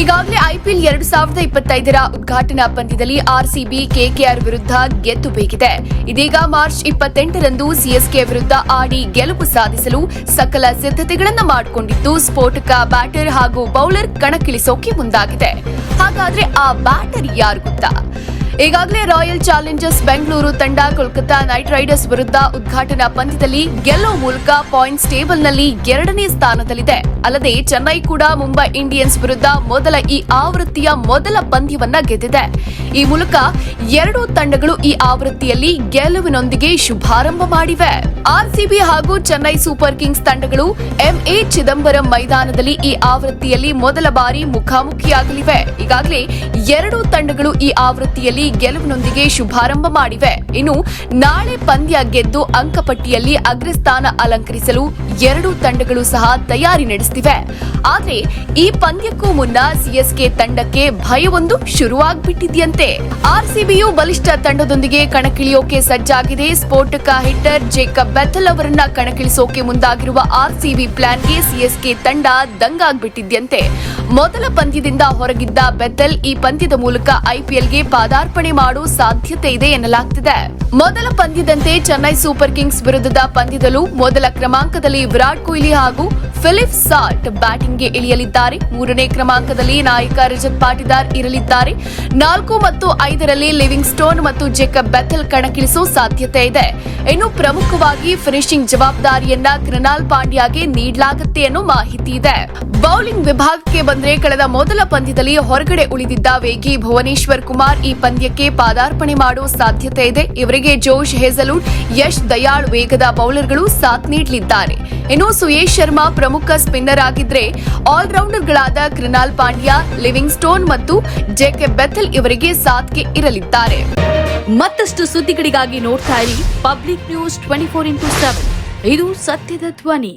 ಈಗಾಗಲೇ ಐಪಿಎಲ್ ಎರಡು ಸಾವಿರದ ಇಪ್ಪತ್ತೈದರ ಉದ್ಘಾಟನಾ ಪಂದ್ಯದಲ್ಲಿ ಆರ್ಸಿಬಿ ಕೆಕೆಆರ್ ವಿರುದ್ಧ ಗೆದ್ದು ಬೇಕಿದೆ ಇದೀಗ ಮಾರ್ಚ್ ಇಪ್ಪತ್ತೆಂಟರಂದು ಸಿಎಸ್ಕೆ ವಿರುದ್ಧ ಆಡಿ ಗೆಲುವು ಸಾಧಿಸಲು ಸಕಲ ಸಿದ್ಧತೆಗಳನ್ನು ಮಾಡಿಕೊಂಡಿದ್ದು ಸ್ಫೋಟಕ ಬ್ಯಾಟರ್ ಹಾಗೂ ಬೌಲರ್ ಕಣಕ್ಕಿಳಿಸೋಕೆ ಮುಂದಾಗಿದೆ. ಹಾಗಾದ್ರೆ ಆ ಬ್ಯಾಟರ್ ಯಾರು ಗೊತ್ತಾ? ಈಗಾಗಲೇ ರಾಯಲ್ ಚಾಲೆಂಜರ್ಸ್ ಬೆಂಗಳೂರು ತಂಡ ಕೋಲ್ಕತ್ತಾ ನೈಟ್ ರೈಡರ್ಸ್ ವಿರುದ್ಧ ಉದ್ಘಾಟನಾ ಪಂದ್ಯದಲ್ಲಿ ಗೆಲ್ಲುವ ಮೂಲಕ ಪಾಯಿಂಟ್ಸ್ ಟೇಬಲ್ನಲ್ಲಿ ಎರಡನೇ ಸ್ಥಾನದಲ್ಲಿದೆ. ಅಲ್ಲದೆ ಚೆನ್ನೈ ಕೂಡ ಮುಂಬೈ ಇಂಡಿಯನ್ಸ್ ವಿರುದ್ಧ ಮೊದಲ ಈ ಆವೃತ್ತಿಯ ಮೊದಲ ಪಂದ್ಯವನ್ನ ಗೆದ್ದಿದೆ. ಈ ಮೂಲಕ ಎರಡೂ ತಂಡಗಳು ಈ ಆವೃತ್ತಿಯಲ್ಲಿ ಗೆಲುವಿನೊಂದಿಗೆ ಶುಭಾರಂಭ ಮಾಡಿವೆ. ಆರ್ಸಿಬಿ ಹಾಗೂ ಚೆನ್ನೈ ಸೂಪರ್ ಕಿಂಗ್ಸ್ ತಂಡಗಳು ಎಂಎ ಚಿದಂಬರಂ ಮೈದಾನದಲ್ಲಿ ಈ ಆವೃತ್ತಿಯಲ್ಲಿ ಮೊದಲ ಬಾರಿ ಮುಖಾಮುಖಿಯಾಗಲಿವೆ. ಈಗಾಗಲೇ ಎರಡೂ ತಂಡಗಳು ಈ ಆವೃತ್ತಿಯಲ್ಲಿ ಗೆಲುವಿನೊಂದಿಗೆ ಶುಭಾರಂಭ ಮಾಡಿವೆ. ಇನ್ನು ನಾಳೆ ಪಂದ್ಯ ಗೆದ್ದು ಅಂಕಪಟ್ಟಿಯಲ್ಲಿ ಅಗ್ರಸ್ಥಾನ ಅಲಂಕರಿಸಲು ಎರಡೂ ತಂಡಗಳು ಸಹ ತಯಾರಿ ನಡೆಸುತ್ತಿವೆ ಆದರೆ ಈ ಪಂದ್ಯಕ್ಕೂ ಮುನ್ನ ಸಿಎಸ್ಕೆ ತಂಡಕ್ಕೆ ಭಯವೊಂದು ಶುರುವಾಗ್ಬಿಟ್ಟಿದ್ಯಂತೆ. ಆರ್ಸಿಬಿಯು ಬಲಿಷ್ಠ ತಂಡದೊಂದಿಗೆ ಕಣಕ್ಕಿಳಿಯೋಕೆ ಸಜ್ಜಾಗಿದೆ. ಸ್ಫೋಟಕ ಹಿಟ್ಟರ್ ಜೇಕಬ್ ಬೆಥಲ್ ಅವರನ್ನ ಕಣಕ್ಕಿಳಿಸೋಕೆ ಮುಂದಾಗಿರುವ ಆರ್ಸಿಬಿ ಪ್ಲಾನ್ಗೆ ಸಿಎಸ್ಕೆ ತಂಡ ದಂಗಾಗ್ಬಿಟ್ಟಿದ್ಯಂತೆ. ಮೊದಲ ಪಂದ್ಯದಿಂದ ಹೊರಗಿದ್ದ ಬೆಥಲ್ ಈ ಪಂದ್ಯದ ಮೂಲಕ ಐಪಿಎಲ್ಗೆ ಪಾದಾರ್ಪಣೆ ಮಾಡುವ ಸಾಧ್ಯತೆ ಇದೆ ಎನ್ನಲಾಗ್ತಿದೆ. ಮೊದಲ ಪಂದ್ಯದಂತೆ ಚೆನ್ನೈ ಸೂಪರ್ ಕಿಂಗ್ಸ್ ವಿರುದ್ಧದ ಪಂದ್ಯದಲ್ಲೂ ಮೊದಲ ಕ್ರಮಾಂಕದಲ್ಲಿ ವಿರಾಟ್ ಕೊಹ್ಲಿ ಹಾಗೂ ಫಿಲಿಪ್ ಸಾಲ್ಟ್ ಬ್ಯಾಟಿಂಗ್ಗೆ ಇಳಿಯಲಿದ್ದಾರೆ. ಮೂರನೇ ಕ್ರಮಾಂಕದಲ್ಲಿ ನಾಯಕ ರಜತ್ ಪಾಟಿದಾರ್ ಇರಲಿದ್ದಾರೆ. ನಾಲ್ಕು ಮತ್ತು ಐದರಲ್ಲಿ ಲಿವಿಂಗ್ ಸ್ಟೋನ್ ಮತ್ತು ಜೇಕಬ್ ಬೆಥಲ್ ಕಣಕ್ಕಿಳಿಸುವ ಸಾಧ್ಯತೆ ಇದೆ. ಇನ್ನು ಪ್ರಮುಖವಾಗಿ ಫಿನಿಶಿಂಗ್ ಜವಾಬ್ದಾರಿಯನ್ನ ಕೃನಾಲ್ ಪಾಂಡ್ಯಾಗೆ ನೀಡಲಾಗುತ್ತೆ ಅನ್ನೋ ಮಾಹಿತಿ ಇದೆ. ಬೌಲಿಂಗ್ ವಿಭಾಗಕ್ಕೆ ಬಂದ್ರೆ, ಕಳೆದ ಮೊದಲ ಪಂದ್ಯದಲ್ಲಿ ಹೊರಗಡೆ ಉಳಿದಿದ್ದ ವೇಗಿ ಭುವನೇಶ್ವರ್ ಕುಮಾರ್ ಈ ಪಂದ್ಯಕ್ಕೆ ಪಾದಾರ್ಪಣೆ ಮಾಡೋ ಸಾಧ್ಯತೆ ಇದೆ. ಇವರಿಗೆ ಜೋಶ್ ಹೇಸಲುಡ್ ಯಶ್ ದಯಾಳ್ ವೇಗದ ಬೌಲರ್ಗಳು ಸಾಥ್ ನೀಡಲಿದ್ದಾರೆ. ಇನ್ನು ಸುಯೇಶ್ ಶರ್ಮಾ ಪ್ರಮುಖ ಸ್ಪಿನ್ನರ್ ಆಗಿದ್ರೆ ಆಲ್ರೌಂಡರ್ಗಳಾದ ಕ್ರಿನಾಲ್ ಪಾಂಡ್ಯ ಲಿವಿಂಗ್ ಸ್ಟೋನ್ ಮತ್ತು ಜೆಕೆ ಬೆಥಲ್ ಇವರಿಗೆ ಸಾಥ್ಗೆ ಇರಲಿದ್ದಾರೆ. ಮತ್ತಷ್ಟು ಸುದ್ದಿಗಳಿಗಾಗಿ ನೋಡ್ತಾ ಇರಿ public news twenty four into seven. ಇದು ಸತ್ಯದ ಧ್ವನಿ.